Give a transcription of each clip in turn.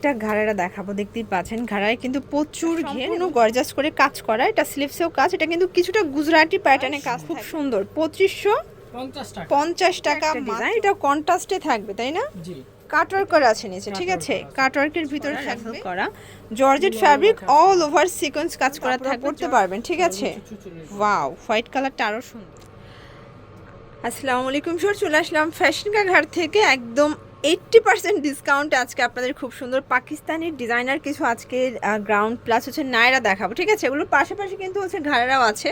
একটা ঘাড়ারা দেখাবো দেখতেই পাচ্ছেন ঘাড়ায় কিন্তু প্রচুর ঘের কোনো গর্জাস করে কাজ করা এটা স্লিভসেও কাজ এটা কিন্তু কিছুটা গুজরাটি প্যাটার্নে কাজ খুব সুন্দর। পঁচিশশো পঞ্চাশ টাকা। পঞ্চাশ ডিজাইন এটা কন্ট্রাস্টে থাকবে তাই না? জি। কাটওয়ার্ক করা আছে নিচে ঠিক আছে? কাটওয়ার্কের ভিতরে থাকবে। করা। Georgette fabric all over sequence কাজ করা থাকবে করতে পারবেন ঠিক আছে? ওয়াও হোয়াইট কালারটা আরও সুন্দর। আসসালামু আলাইকুম স্যার চলে আসলাম ফ্যাশন কা ঘাট থেকে একদম এইট্টি পার্সেন্ট ডিসকাউন্টে আজকে আপনাদের খুব সুন্দর পাকিস্তানি ডিজাইনার কিছু আজকে গ্রাউন্ড প্লাস হচ্ছে নায়রা দেখাবো, ঠিক আছে? এগুলোর পাশাপাশি কিন্তু হচ্ছে ঘাড়ারাও আছে।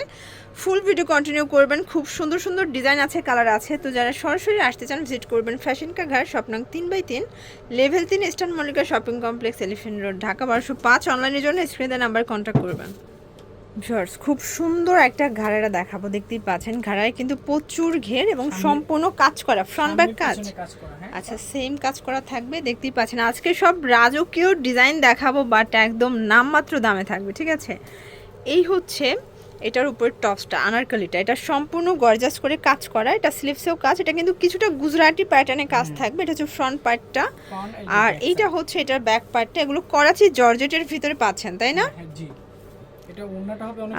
ফুল ভিডিও কন্টিনিউ করবেন, খুব সুন্দর সুন্দর ডিজাইন আছে কালার আছে। তো যারা সরাসরি আসতে চান ভিজিট করবেন ফ্যাশন কা ঘাট স্বপ্নাং তিন বাই তিন লেভেল তিন eastern Mallika shopping complex elephant road Dhaka বারোশো পাঁচ অনলাইনের জন্য স্ক্রিনে নাম্বার কন্ট্যাক্ট করবেন। ভিউয়ার্স খুব সুন্দর একটা ঘাড়ারা দেখাবো দেখতেই পাচ্ছেন। ঘাড়ায় কিন্তু প্রচুর ঘের এবং সম্পূর্ণ কাজ করা ফ্রন্ট ব্যাক কাজ। হ্যাঁ। আচ্ছা সেম কাজ করা থাকবে দেখতেই পাচ্ছেন। আজকে সব রাজকীয় ডিজাইন দেখাবো বাট একদম নামমাত্র দামে থাকবে ঠিক আছে? এই হচ্ছে এটার উপর টপসটা আনারকলিটা এটা সম্পূর্ণ গর্জাস করে কাজ করা এটা স্লিভসেও কাজ এটা কিন্তু কিছুটা গুজরাটি প্যাটার্নে কাজ থাকবে এটা হচ্ছে ফ্রন্ট পার্টটা আর এইটা হচ্ছে এটার ব্যাক পার্টটা এগুলো করাচি জর্জেটের ভিতরে পাচ্ছেন তাই না?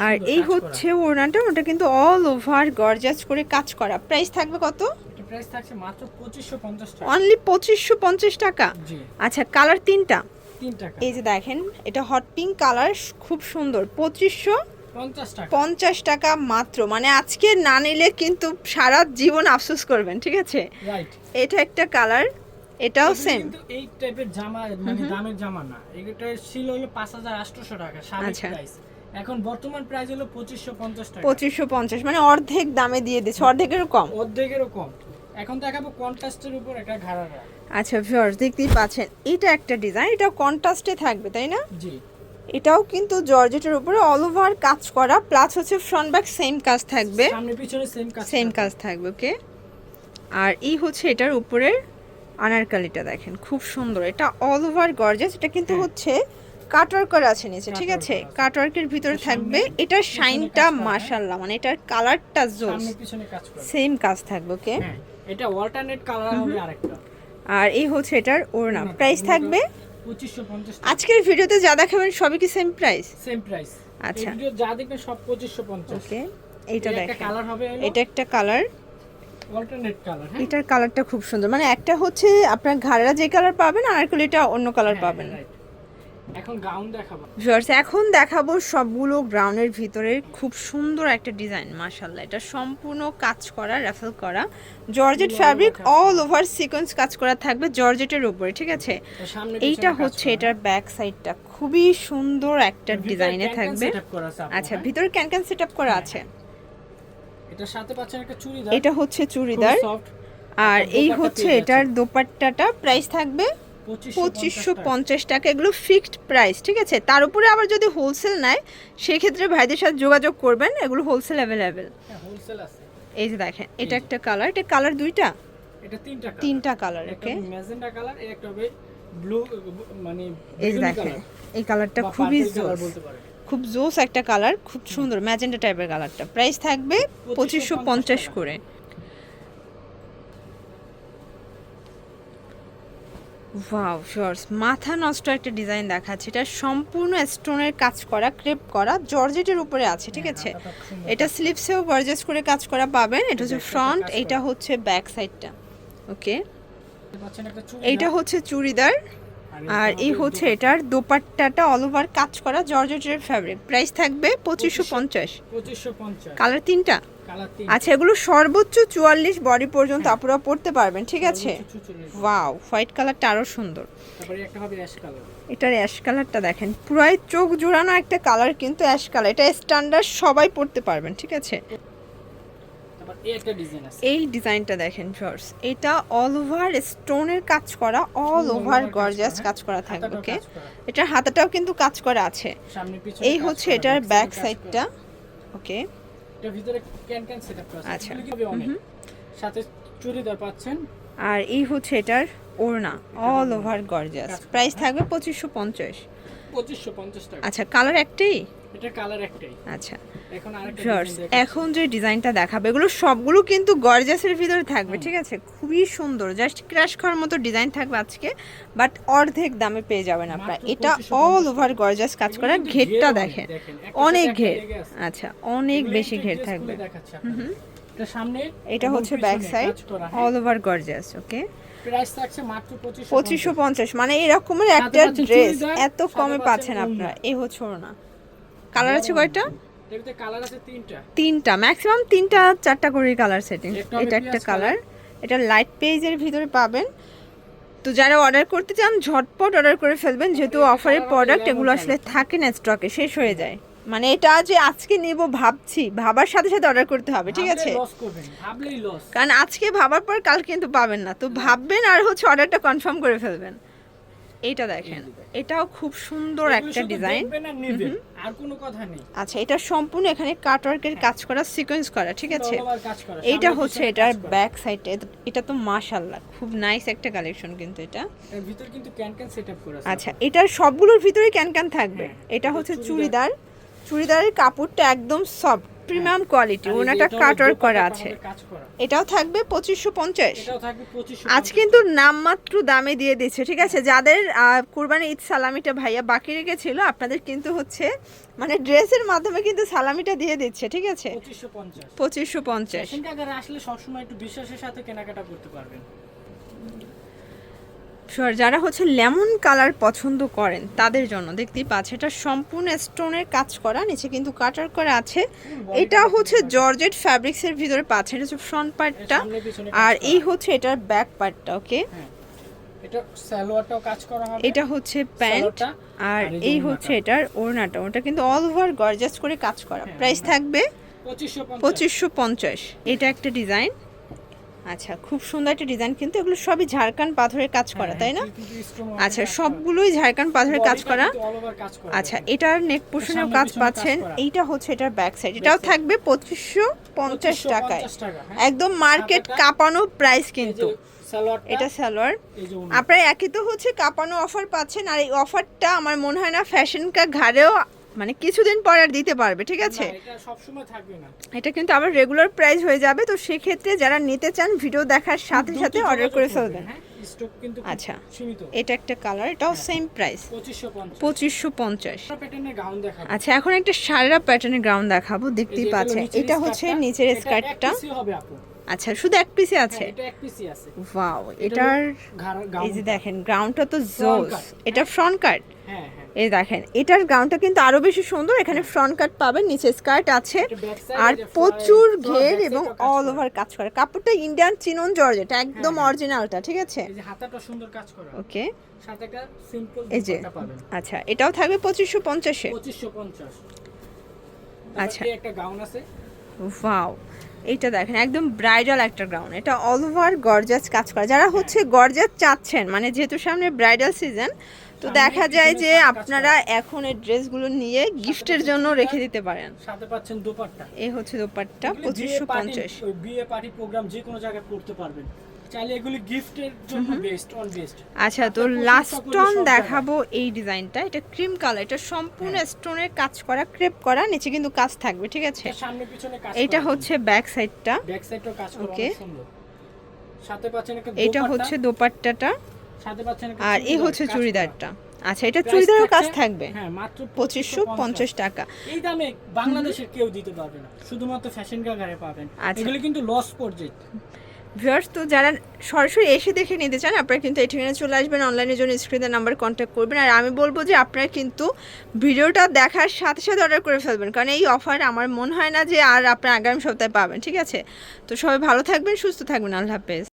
আর এই হচ্ছে ওড়নাটা ওটা কিন্তু অল ওভার গর্জাস করে কাজ করা। প্রাইস থাকবে কত? প্রাইস থাকছে মাত্র 2550 টাকা। অনলি পঁচিশশো পঞ্চাশ টাকা? আচ্ছা কালার তিনটা? এই যে দেখেন এটা হট পিঙ্ক কালার খুব সুন্দর। পঁচিশশো পঞ্চাশ টাকা মাত্র। মানে আজকে না নিলে কিন্তু সারা জীবন আফসোস করবেন ঠিক আছে? এটা একটা কালার এটাও সেম এই টাইপের জামা মানে দামের জামা না। এটা ছিল হলো 5800 টাকা আচ্ছা। এখন বর্তমান প্রাইস হলো 2550 টাকা। পঁচিশশো পঞ্চাশ মানে অর্ধেক দামে দিয়ে দিচ্ছে অর্ধেকেরও কম। অর্ধেকেরও কম। এখন দেখাবো কন্ট্রাস্টের উপর একটা ঘাড়ারা। আচ্ছা ভিউয়ার্স দেখতেই পাচ্ছেন এটা একটা ডিজাইন এটা কন্ট্রাস্টে থাকবে তাই না? জি। এটাও কিন্তু জর্জেটের উপরে অল ওভার কাজ করা প্লাস হচ্ছে ফ্রন্ট ব্যাক সেম কাজ থাকবে। সামনে পিছনে সেম কাজ সেম থাকবে। কাজ থাকবে ওকে আর এই হচ্ছে এটার উপরের আনারকালিটা দেখেন খুব সুন্দর এটা অল ওভার গর্জাস এটা কিন্তু হ্যাঁ। হচ্ছে কাটওয়ার্ক করা আছে নিচে ঠিক আছে? করা আছে। কাটওয়ার্কের ভিতরে থাকবে। এটার শাইনটা। মাশাআল্লাহ মানে এটার কালারটা জোস। সেম কাজ থাকবে ওকে হ্যাঁ এটা অল্টারনেট কালার হবে আরেকটা। আর এই হচ্ছে এটার ওড়না। প্রাইস থাকবে? 2550 আজকের ভিডিওতে যা দেখাবেন সবই কি সেম প্রাইস সেম প্রাইস আচ্ছা। ভিডিও যা দেখবেন সব 2550 ওকে এইটা একটা দেখেন কালার হবে এটা একটা কালার হ্যাঁ। এটার কালারটা খুব সুন্দর। মানে একটা হচ্ছে আপনার ঘাড়া যে কালার পাবেন আর এটা অন্য কালার হ্যাঁ, পাবেন. এখন গাউন দেখাবো। ভিউয়ার্স এখন দেখাবো সবগুলো গ্রাউন্ডের ভিতরে খুব সুন্দর একটা ডিজাইন মাশাল্লাহ এটা সম্পূর্ণ কাজ করা রেফেল করা। Georgette fabric all over sequence কাজ করা থাকবে জর্জেটের উপরে ঠিক আছে? এইটা হচ্ছে এটার ব্যাক সাইডটা খুবই সুন্দর একটা ডিজাইনে থাকবে। আচ্ছা হ্যাঁ? ভিতরে ক্যান ক্যান সেট আপ করা আছে। এটার সাথে পাচ্ছেন একটা চুড়িদার। এটা হচ্ছে চুড়িদার। আর এই হচ্ছে এটার দোপাট্টাটা প্রাইস থাকবে পঁচিশশো পঞ্চাশ টাকা। এগুলো ফিক্সড প্রাইস ঠিক আছে? তার উপরে আবার যদি হোলসেল নেয় সেক্ষেত্রে ভাইদের সাথে যোগাযোগ করবেন এগুলো হোলসেল অ্যাভেলেবেল এই যে দেখেন এটা একটা কালার এটা কালার দুইটা? এটা তিনটা তিনটা কালার ওকে ম্যাজেন্টা কালার এই একটা হবে ব্লু মানে এই দেখেন এই কালারটা খুবই জোস খুব জোস একটা কালার খুব সুন্দর ম্যাজেন্টা টাইপের কালারটা প্রাইস থাকবে পঁচিশশো পঞ্চাশ করে। ওয়াও শর্টস মাথা নষ্ট একটা ডিজাইন দেখাচ্ছে। এটা সম্পূর্ণ স্টোনের কাজ করা ক্রেপ করা জর্জেটের উপরে আছে ঠিক হ্যাঁ, আছে? এটা স্লিপসেও গর্জাস করে কাজ করা পাবেন। এটা হচ্ছে ফ্রন্ট এইটা হচ্ছে ব্যাক সাইডটা ওকে এইটা হচ্ছে চুড়িদার। আর এই হচ্ছে এটার দোপাট্টাটা অল ওভার কাজ করা জর্জেটের ফ্যাব্রিক প্রাইস থাকবে পঁচিশশো পঞ্চাশ। 2550 কালার তিনটা? আচ্ছা এগুলো সর্বোচ্চ চুয়াল্লিশ বডি পর্যন্ত আপুরা পড়তে পারবেন ঠিক আছে? সর্বোচ্চ 44 ওয়াও হোয়াইট কালারটা আরও সুন্দর। এটার অ্যাশ কালারটা দেখেন পুরাই চোখ জোড়ানো একটা কালার কিন্তু অ্যাশ কালার। এটা স্ট্যান্ডার্ড সবাই পড়তে পারবেন ঠিক আছে? এই ডিজাইনটা দেখেন শর্টস এটা অল ওভার স্টোনের কাজ করা অল ওভার গর্জাস কাজ করা থাকবে ওকে এটার হাতাটাও কিন্তু কাজ করা আছে। এই হচ্ছে এটার ব্যাক সাইডটা ওকে এটার ভিতরে ক্যান ক্যান সেটআপ করা আছে। আচ্ছা। সাথে চুড়িদার পাচ্ছেন। আর এই হচ্ছে এটার ওড়না। অল ওভার গর্জাস প্রাইস থাকবে পঁচিশশো পঞ্চাশ। পঁচিশশো পঞ্চাশ টাকা। আচ্ছা কালার একটাই? এটা কালার একটাই। আচ্ছা। এখন। এখন যে ডিজাইনটা দেখাবে এগুলো সবগুলো কিন্তু গর্জাসের ভিতরে থাকবে ঠিক আছে? খুবই সুন্দর জাস্ট ক্র্যাশ খাওয়ার মতো ডিজাইন থাকবে আজকে বাট অর্ধেক দামে পেয়ে যাবেন আপনারা। এটা অল ওভার গর্জাস কাজ করা ঘেরটা ঘের দেখেন। অনেক, ঘের। আচ্ছা অনেক বেশি ঘের থাকবে। এটা সামনে এটা হচ্ছে back side. All over gorgeous okay পঁচিশশো পঞ্চাশ। মানে এরকমের একটা ড্রেস এত কমে পাচ্ছেন। আপনারা। এই হচ্ছে না কালার আছে কয়টা? কালার আছে তিনটা। তিনটা। ম্যাক্সিমাম তিনটা চারটা করে কালার সেটিং এটা একটা কালার এটা লাইট পেজের ভিতরে পাবেন। তো যারা অর্ডার করতে চান ঝটপট অর্ডার করে ফেলবেন। যেহেতু অফারের প্রোডাক্ট এগুলো আসলে থাকে না স্টকে শেষ হয়ে যায়। মানে এটা যে আজকে নেব ভাবছি ভাবার সাথে সাথে অর্ডার করতে হবে ঠিক আছে? কারণ আজকে ভাবার পর কাল কিন্তু পাবেন না। তো ভাববেন আর হচ্ছে অর্ডারটা কনফার্ম করে ফেলবেন। এইটা দেখেন। এটাও খুব সুন্দর একটা ডিজাইন। আর কোনো কথা নেই। আচ্ছা এটা সম্পূর্ণ এখানে কাটওয়ার্কের কাজ করা সিকোয়েন্স করা ঠিক আছে? সামনে হচ্ছে এটার ব্যাক সাইডে এটা তো মাশাল্লাহ খুব নাইস একটা কালেকশন কিন্তু এটা। এর ভিতর কিন্তু ক্যান ক্যান সেটআপ করা আছে। আচ্ছা এটার সবগুলোর ভিতরে ক্যান ক্যান থাকবে। হ্যাঁ, এটা এটা হচ্ছে। চুড়িদার। চুড়িদারের কাপড়টা একদম সফট প্রিমিয়াম কোয়ালিটি ওনাটা দোপাট্টা করা আছে। এটাও থাকবে পঁচিশশো পঞ্চাশ। এটাও থাকবে 2500 আজ কিন্তু নামমাত্র দামে দিয়ে দিচ্ছে ঠিক আছে? যাদের কুরবানি ঈদ সালামিটা ভাইয়া বাকি রেখেছিল আপনাদের কিন্তু হচ্ছে মানে ড্রেসের মাধ্যমে কিন্তু সালামিটা দিয়ে দিচ্ছে ঠিক আছে? পঁচিশশো পঞ্চাশ। ফ্যাশন কাগারে আসলে সবসময় একটু বিশ্বাসের সাথে কেনাকাটা করতে পারবেন। যারা হচ্ছে লেমন কালার পছন্দ করেন তাদের জন্য। দেখতেই পাচ্ছে এটা সম্পূর্ণ স্টোনের কাজ করা নিচে কিন্তু কাটার করা আছে। এটা হচ্ছে জর্জেট ফ্যাব্রিক্সের ভিতরে পাচ্ছে এটা হচ্ছে ফ্রন্ট পার্টটা আর এই হচ্ছে এটার ব্যাক পার্টটা ওকে হ্যাঁ। এটা সালোয়ারটাও কাজ করা হবে। এটা হচ্ছে প্যান্ট আর এই। হচ্ছে এটার ওড়নাটা। ওটা কিন্তু অল ওভার গর্জাস করে কাজ করা। হ্যাঁ, প্রাইস থাকবে পঁচিশশো পঞ্চাশ। এটা একটা ডিজাইন আচ্ছা খুব সুন্দর একটা ডিজাইন কিন্তু এগুলো সবই ঝাড়খান পাথরের কাজ করা তাই না? আচ্ছা সবগুলোই ঝাড়খান পাথরের কাজ করা। আচ্ছা এটার নেক পোর্শনেও কাজ পাচ্ছেন। এইটা হচ্ছে এটার ব্যাক সাইড এটাও থাকবে পঁচিশশো পঞ্চাশ টাকায়। হ্যাঁ। একদম মার্কেট কাঁপানো প্রাইস কিন্তু। এটা সালোয়ার। আপনারা একই তো হচ্ছে কাঁপানো অফার পাচ্ছেন আর এই অফারটা আমার মনে হয় না ফ্যাশন কা ঘাড়েও মানে কিছুদিন পর আর দিতে পারবে ঠিক আছে? এটা কিন্তু আবার রেগুলার প্রাইস হয়ে যাবে তো সেক্ষেত্রে যারা নিতে চান ভিডিও দেখার সাথে সাথে অর্ডার করে ফেলবেন। হ্যাঁ? স্টক কিন্তু আচ্ছা। এটা একটা কালার এটাও সেম প্রাইস 2550 পঁচিশশো পঞ্চাশ। গাউন দেখাবো। আচ্ছা এখন একটা সারা প্যাটার্নের গ্রাউন্ড দেখাবো দেখতেই পাচ্ছেন। এটা হচ্ছে নিচের স্কার্টটা আচ্ছা শুধু এক পিসে আছে? হ্যাঁ, এটা এক পিসই আছে। ওয়াও এটার এই যে দেখেন গ্রাউন্ডটা তো জোস এটা ফ্রন্ট হ্যাঁ হ্যাঁ এই দেখেন এটার গ্রাউন্ডটা কিন্তু আরও বেশি সুন্দর। এখানে ফ্রন্ট কাট পাবেন নিচে স্কার্ট আছে। এটা আর প্রচুর ঘের এবং অল ওভার কাজ করে। কাপড়টা ইন্ডিয়ান চিনন জর্জেট একদম হ্যাঁ। অরিজিনালটা ঠিক আছে? ওকে এই যে আচ্ছা এটাও থাকবে পঁচিশশো পঞ্চাশে। আচ্ছা। একটা গাউন আছে। ওয়াও এইটা দেখেন একদম ব্রাইডাল একটা গ্রাউন্ড এটা অল ওভার গর্জাস কাজ করা। যারা হচ্ছে গর্জাস চাচ্ছেন মানে যেহেতু সামনে ব্রাইডাল সিজন তো দেখা যায় যে আপনারা এখন এই ড্রেসগুলো নিয়ে গিফটের জন্য রেখে দিতে পারেন। সাথে পাচ্ছেন দুপাট্টা। এই হচ্ছে দোপাট্টা পঁচিশশো পঞ্চাশ। বিয়ে পার্টি প্রোগ্রাম যে কোনো জায়গায় করতে পারবেন। চাইলে এগুলি গিফটের জন্য বেস্ট অন বেস্ট আচ্ছা তো লাস্ট টন দেখাবো এই ডিজাইনটা। এটা ক্রিম কালার এটা সম্পূর্ণ হ্যাঁ। স্টোনের কাজ করা ক্রেপ করা নিচে কিন্তু কাজ থাকবে ঠিক আছে? সামনে পিছনে কাজ এইটা হচ্ছে ব্যাক সাইডটা ব্যাক সাইডটাও কাজ করা. সুন্দর। সাথে পাচ্ছেন একটা এটা হচ্ছে দোপাট্টাটা। আর এই হচ্ছে চুড়িদারটা। আচ্ছা এটা চুড়িদারও কাজ থাকবে? হ্যাঁ মাত্র পঁচিশশো পঞ্চাশ। টাকা। এই দামে বাংলাদেশের কেউ দিতে পারবে না। শুধুমাত্র ফ্যাশন গাগারে পাবেন। আচ্ছা। এগুলি কিন্তু লস পর্যায়ে ভিউয়ার্স তো যারা সরাসরি এসে দেখে নিতে চান আপনারা কিন্তু এই ঠিকানা চলে আসবেন। অনলাইনের জন্য স্ক্রিনের নাম্বার কন্ট্যাক্ট করবেন। আর আমি বলব যে আপনারা কিন্তু ভিডিওটা দেখার সাথে সাথে অর্ডার করে ফেলবেন। কারণ এই অফার আমার মনে হয় না যে আর আপনারা আগামী সপ্তাহে পাবেন ঠিক আছে? তো সবাই ভালো থাকবেন সুস্থ থাকবেন। আল্লাহ হাফেজ।